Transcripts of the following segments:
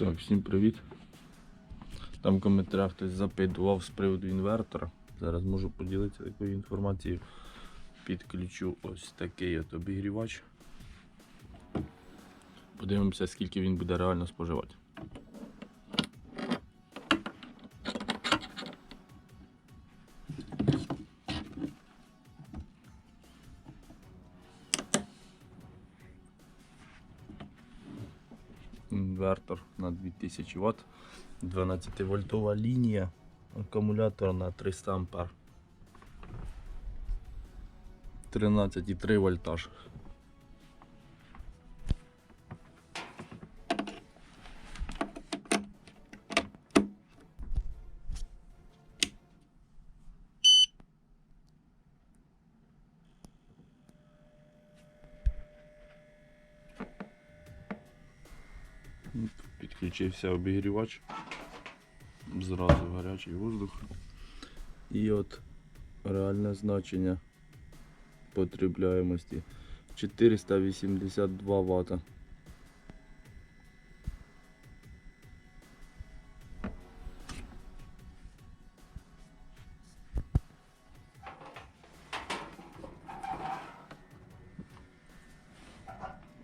Так, всім привіт. Там в коментарях хтось запитував з приводу інвертора. Зараз можу поділитися такою інформацією. Підключу ось такий от обігрівач. Подивимося, скільки він буде реально споживати. Інвертор на 2000 Вт, 12 вольтова лінія, акумулятор на 300 ампер. 13,3 вольтаж. Підключився обігрівач. Зразу гарячий воздух. І от реальне значення потребляємості 482 Вт.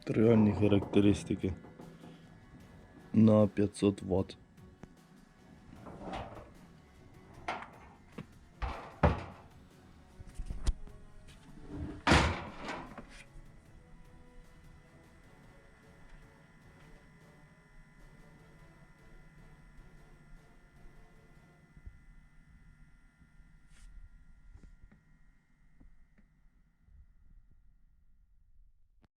Реальні характеристики на 500 Вт.